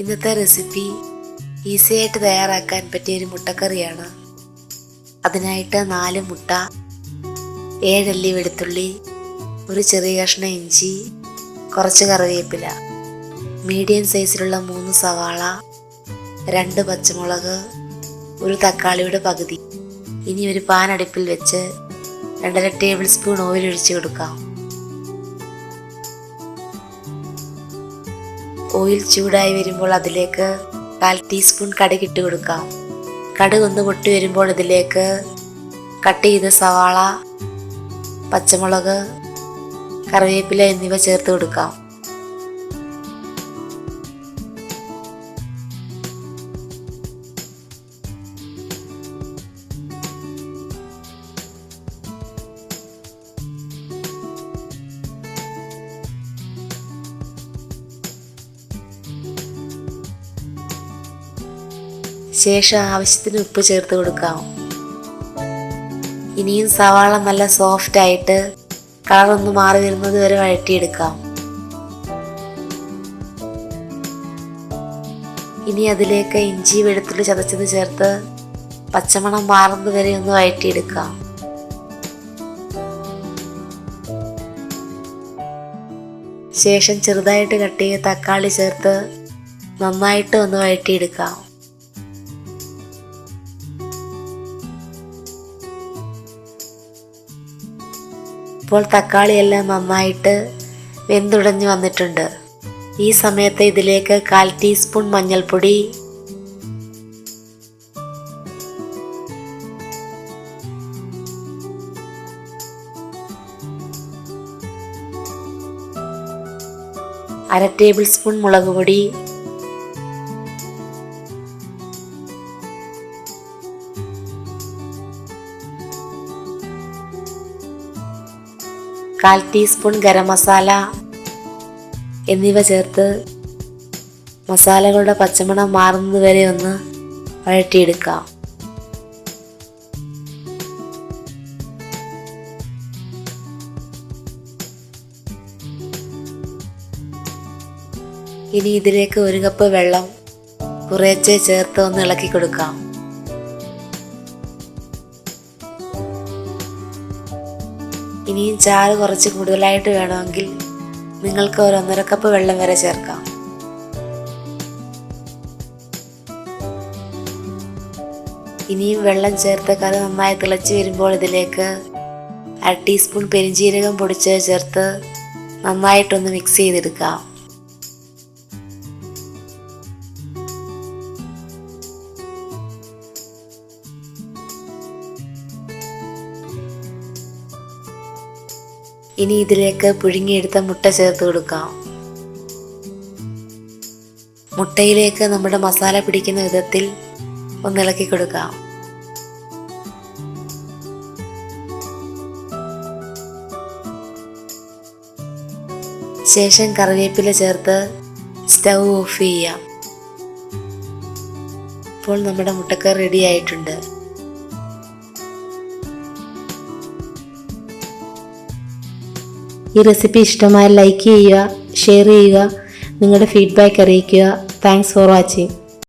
ഇന്നത്തെ recipe easy ആയിട്ട് തയ്യാറാക്കാൻ പറ്റിയ ഒരു മുട്ടക്കറിയാണ്. അതിനായിട്ട് നാല് മുട്ട ഏഴല്ലി വെളുത്തുള്ളി ഒരു ചെറിയ കഷ്ണം ഇഞ്ചി കുറച്ച് കറിവേപ്പില മീഡിയം സൈസിലുള്ള മൂന്ന് സവാള രണ്ട് പച്ചമുളക് ഒരു തക്കാളിയുടെ പകുതി. ഇനി ഒരു പാൻ അടുപ്പിൽ വെച്ച് രണ്ടര ടേബിൾ സ്പൂൺ ഓയിൽ ഒഴിച്ചു കൊടുക്കാം. ഓയിൽ ചൂടായി വരുമ്പോൾ അതിലേക്ക് കാൽ ടീസ്പൂൺ കടുക് ഇട്ട് കൊടുക്കാം. കടുക് ഒന്ന് പൊട്ടി വരുമ്പോൾ ഇതിലേക്ക് കട്ട് ചെയ്ത സവാള പച്ചമുളക് കറിവേപ്പില എന്നിവ ചേർത്ത് കൊടുക്കാം. ശേഷം ആവശ്യത്തിന് ഉപ്പ് ചേർത്ത് കൊടുക്കാം. ഇനിയും സവാള നല്ല സോഫ്റ്റ് ആയിട്ട് കളറൊന്ന് മാറി വരുന്നത് വരെ വഴറ്റിയെടുക്കാം. ഇനി അതിലേക്ക് ഇഞ്ചി വെളുത്തുള്ളി ചതച്ചത് ചേർത്ത് പച്ചമണം മാറുന്നത് വരെ ഒന്ന് വഴറ്റിയെടുക്കാം. ശേഷം ചെറുതായിട്ട് കട്ട് ചെയ്ത തക്കാളി ചേർത്ത് നന്നായിട്ട് ഒന്ന് വഴറ്റിയെടുക്കാം. ഇപ്പോൾ തക്കാളിയെല്ലാം നന്നായിട്ട് വെന്തുടഞ്ഞു വന്നിട്ടുണ്ട്. ഈ സമയത്ത് ഇതിലേക്ക് കാൽ ടീസ്പൂൺ മഞ്ഞൾപ്പൊടി അര ടേബിൾ സ്പൂൺ മുളക് പൊടി കാൽ ടീസ്പൂൺ ഗരം മസാല എന്നിവ ചേർത്ത് മസാലകളുടെ പച്ചമണം മാറുന്നത് വരെ ഒന്ന് വഴറ്റിയെടുക്കാം. ഇനി ഇതിലേക്ക് ഒരു കപ്പ് വെള്ളം കുറേശ്ശെ ചേർത്ത് ഒന്ന് ഇളക്കി കൊടുക്കാം. ഇനിയും ചാറ് കുറച്ച് കൂടുതലായിട്ട് വേണമെങ്കിൽ നിങ്ങൾക്ക് ഒരു ഒന്നര കപ്പ് വെള്ളം വരെ ചേർക്കാം. ഇനിയും വെള്ളം ചേർത്ത് കറി നന്നായി തിളച്ച് വരുമ്പോൾ ഇതിലേക്ക് അര ടീസ്പൂൺ പെരിഞ്ജീരകം പൊടിച്ച് ചേർത്ത് നന്നായിട്ടൊന്ന് മിക്സ് ചെയ്തെടുക്കാം. ഇനി ഇതിലേക്ക് പുഴുങ്ങിയെടുത്ത മുട്ട ചേർത്ത് കൊടുക്കാം. മുട്ടയിലേക്ക് നമ്മുടെ മസാല പിടിക്കുന്ന വിധത്തിൽ ഒന്നിളക്കി കൊടുക്കാം. ശേഷം കറിവേപ്പില ചേർത്ത് സ്റ്റൗ ഓഫ് ചെയ്യാം. ഇപ്പോൾ നമ്മുടെ മുട്ടക്കറി റെഡി ആയിട്ടുണ്ട്. ഈ റെസിപ്പി ഇഷ്ടമായാൽ ലൈക്ക് ചെയ്യുക ഷെയർ ചെയ്യുക നിങ്ങളുടെ ഫീഡ്ബാക്ക് അറിയിക്കുക. Thanks for watching